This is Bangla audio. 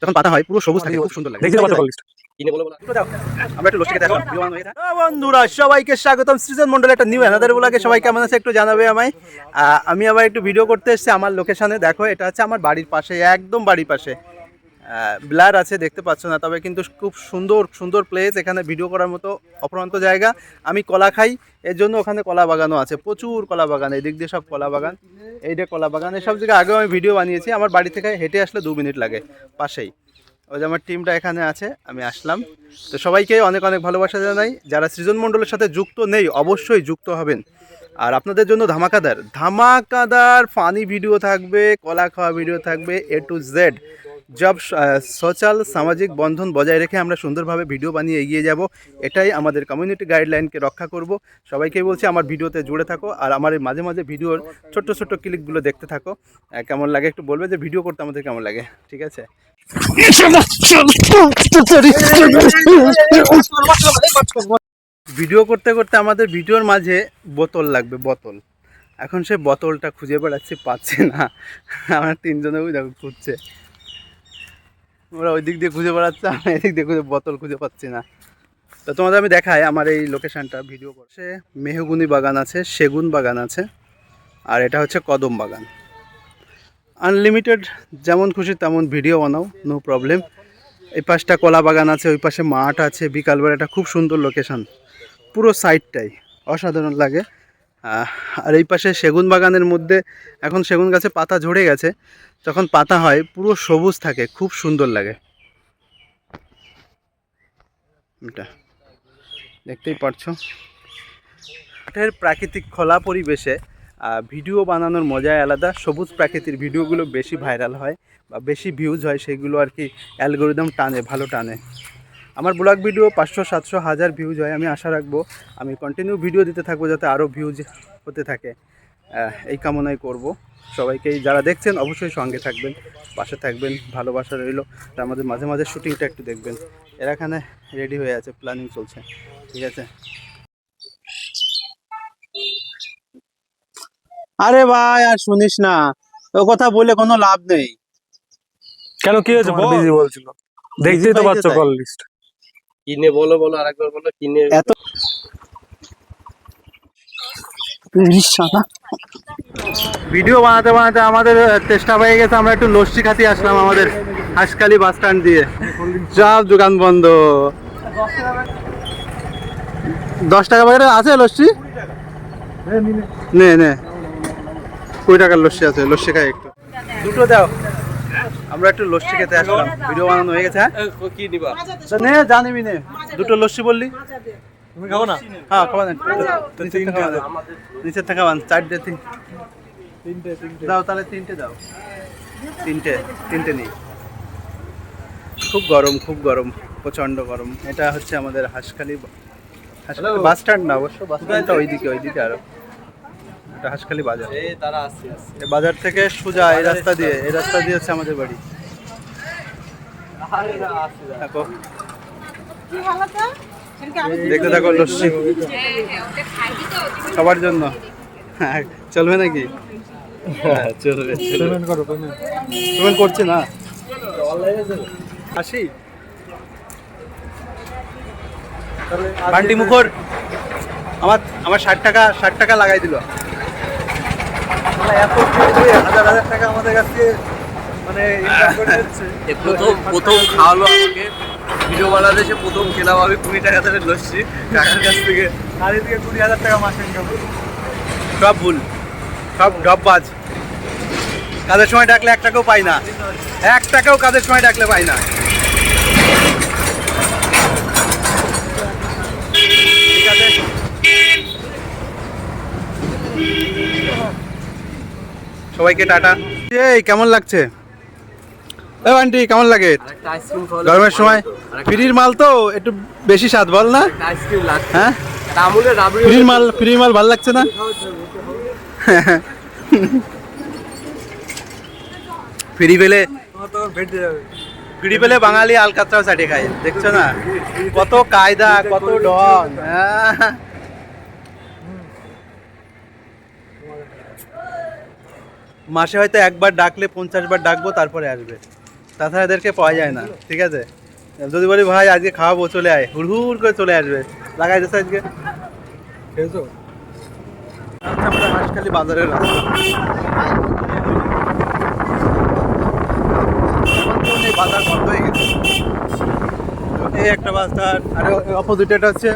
যখন পাতা হয় পুরো সবুজ থাকে খুব সুন্দর লাগে। দেখতে হ্যাঁ, বন্ধুরা সবাইকে স্বাগতম। সৃজন মন্ডল একটা নিউ অ্যানাদার ব্লগে সবাই কেমন আছে একটু জানাবে আমায়। আহ, আমি আবার একটু ভিডিও করতে এসেছি আমার লোকেশনে দেখো এটা হচ্ছে আমার বাড়ির পাশে একদম বাড়ির পাশে। ব্লার আছে, দেখতে পাচ্ছ না, তবে কিন্তু খুব সুন্দর সুন্দর প্লেস এখানে ভিডিও করার মতো অপরন্ত জায়গা। আমি কলা খাই, এর জন্য ওখানে কলা বাগানও আছে, প্রচুর কলা বাগান এই দিক দিয়ে সব কলা বাগান এইটা কলা বাগান, এসব জায়গায় আগেও আমি ভিডিও বানিয়েছি, আমার বাড়ি থেকে হেঁটে আসলে দু মিনিট লাগে, পাশেই। ওই যে আমার টিমটা এখানে আছে, আমি আসলাম। তো সবাইকে অনেক অনেক ভালোবাসা জানাই। যারা সৃজন মণ্ডলের সাথে যুক্ত নেই, অবশ্যই যুক্ত হবেন। আর আপনাদের জন্য ধামাকাদার ধামাকাদার ফানি ভিডিও থাকবে, কলা খাওয়া ভিডিও থাকবে A to Z job social, সামাজিক বন্ধন বজায় রেখে আমরা সুন্দরভাবে ভিডিও বানিয়ে এগিয়ে যাব। এটাই আমাদের কমিউনিটি গাইডলাইনকে রক্ষা করব। সবাইকেই বলছি আমার ভিডিওতে জুড়ে থাকো আর আমার মাঝে মাঝে ভিডিওর ছোট্ট ছোট্ট ক্লিকগুলো দেখতে থাকো। কেমন লাগে একটু বলবে যে ভিডিও করতে আমাদের কেমন লাগে? ঠিক আছে? ভিডিও করতে করতে আমাদের ভিডিওর মাঝে বোতল লাগবে, বোতল। এখন সে বোতলটা খুঁজে বেড়াচ্ছি, পাচ্ছে না। আমরা তিনজনে ওই দেখো খুঁজছে। ওরা ওই দিক দিয়ে খুঁজে বেড়াচ্ছে আমি এদিক দিয়ে খুঁজে, বোতল খুঁজে পাচ্ছি না। তো তোমাদের আমি দেখাই আমার এই লোকেশানটা ভিডিও করছে মেহগুনি বাগান আছে, সেগুন বাগান আছে, আর এটা হচ্ছে কদম বাগান। আনলিমিটেড যেমন খুশি তেমন ভিডিও বানাও নো প্রবলেম এই পাশটা কলা বাগান আছে, ওই পাশে মাঠ আছে বিকালবেলা এটা খুব সুন্দর লোকেশন পুরো সাইডটাই অসাধারণ লাগে। আর এই পাশে সেগুন বাগানের মধ্যে এখন সেগুন গাছে পাতা ঝরে গেছে। যখন পাতা হয়, পুরো সবুজ থাকে, খুব সুন্দর লাগে। এটা দেখতেই পারছ। মাঠের প্রাকৃতিক খোলা পরিবেশে ভিডিও বানানোর মজাই আলাদা। সবুজ প্রাকৃতির ভিডিওগুলো বেশি ভাইরাল হয় বা বেশি ভিউজ হয়, সেগুলো আর কি অ্যালগোরিদম টানে, ভালো টানে। আমার ব্লগ ভিডিও পাঁচশো সাতশো হাজার ভিউজ হয় আমি আশা রাখব। আমি কন্টিনিউ ভিডিও দিতে থাকব যাতে আরও ভিউজ হতে থাকে। এই কামনাই করব। সবাইকেই যারা দেখছেন অবশ্যই সঙ্গে থাকবেন পাশে থাকবেন ভালোবাসা রইল। আর আমাদের মাঝে মাঝে শুটিংটা একটু দেখবেন। এরা এখানে রেডি হয়ে আছে প্ল্যানিং চলছে। ঠিক আছে? আরে ভাই আর শুনিস না। ও কথা বলে কোনো লাভ নেই। কেন কি হয়েছে? বিজি বলছিল। দেখতেই তো পাচ্ছ কল লিস্ট কিনে বলো বলো আরেকবার বলো কিনে এত ভিডিও বানাতে বানাতে আমাদের চেষ্টা পেয়ে গেছে আমরা একটু লস্যি খাতি আসলাম আমাদের হাসকালি বাস স্ট্যান্ড দিয়ে। সব দোকান বন্ধ। দশ টাকা বাজারে আছে লস্যি? নে নে। কুড়ি টাকার লস্যি আছে লস্যি খাই একটু। দুটো দাও। আমরা একটু লস্যি খেতে আসলাম। ভিডিও বানানো হয়ে গেছে হ্যাঁ? কি নিবা? নে জানিবি নে দুটো লস্যি বললি? তুমি খাব না? হ্যাঁ খাওয়ান নিচের থেকে খাওয়ান নিচের থেকে চারটে তিন তিনটে তিনটে। দাও তাহলে তিনটে দাও। তিনটে তিনটে নেই খুব গরম খুব গরম প্রচণ্ড গরম। এটা হচ্ছে আমাদের হাঁসখালি হাঁসখালি বাস স্ট্যান্ড না অবশ্য বাস স্ট্যান্ডটা ওইদিকে ওইদিকে আরও। এটা হাঁসখালি বাজার। এই বাজার থেকে সোজা এই রাস্তা দিয়ে এই রাস্তা দিয়ে হচ্ছে আমাদের বাড়ি। দেখো। দেখতে থাকো লস্যি। সবার জন্য। হ্যাঁ, চলবে নাকি? হ্যাঁ, চলবে পেমেন্ট করছে না? আসি বান্টি মুখর। আমার আমার ষাট টাকা ষাট টাকা লাগাই দিল। এত হাজার হাজার টাকা আমাদের কাছ মানে প্রথম প্রথম খাওয়ালো আমাকে। ভিডিও বাংলাদেশে প্রথম খেলাম আমি কুড়ি টাকা ধরে লস্যি। কাকার কাছ থেকে। আর এদিকে কুড়ি হাজার টাকা মাসে ইনকাম সব ভুল। সব ডববাজ। কাজের সময় ডাকলে এক টাকাও পাই না। এক টাকাও কাজের সময় ডাকলে পাই না। সবাইকে টাটা। এই কেমন লাগছে? এ আন্টি কেমন লাগে? আরেকটা আইসক্রিম খাওয়ালো গরমের সময় ফ্রির মাল তো একটু বেশি স্বাদ বল না। হ্যাঁ? আমুলের ফ্রির মাল ফ্রির মাল ভালো লাগছে না? ফ্রি পেলে ফ্রি পেলে বাঙালি আলকাতরাও চাটে খায় দেখছ না? কত কায়দা কত ঢং হ্যাঁ। মাসে হয়তো একবার ডাকলে পঞ্চাশ বার ডাকবো, তারপরে আসবে। তাছাড়া এদেরকে পাওয়া যায় না, ঠিক আছে? যদি বলি, ভাই, আজকে খাওয়াবো, চলে আয়। হুড় হুড় করে চলে আসবে। লাগাই দিচ্ছে আজকে। খেয়েছো? আচ্ছা আমরা রাস্তা বাজার বন্ধ হয়ে গেছে। এই একটা বাজার আর অপোজিট হচ্ছে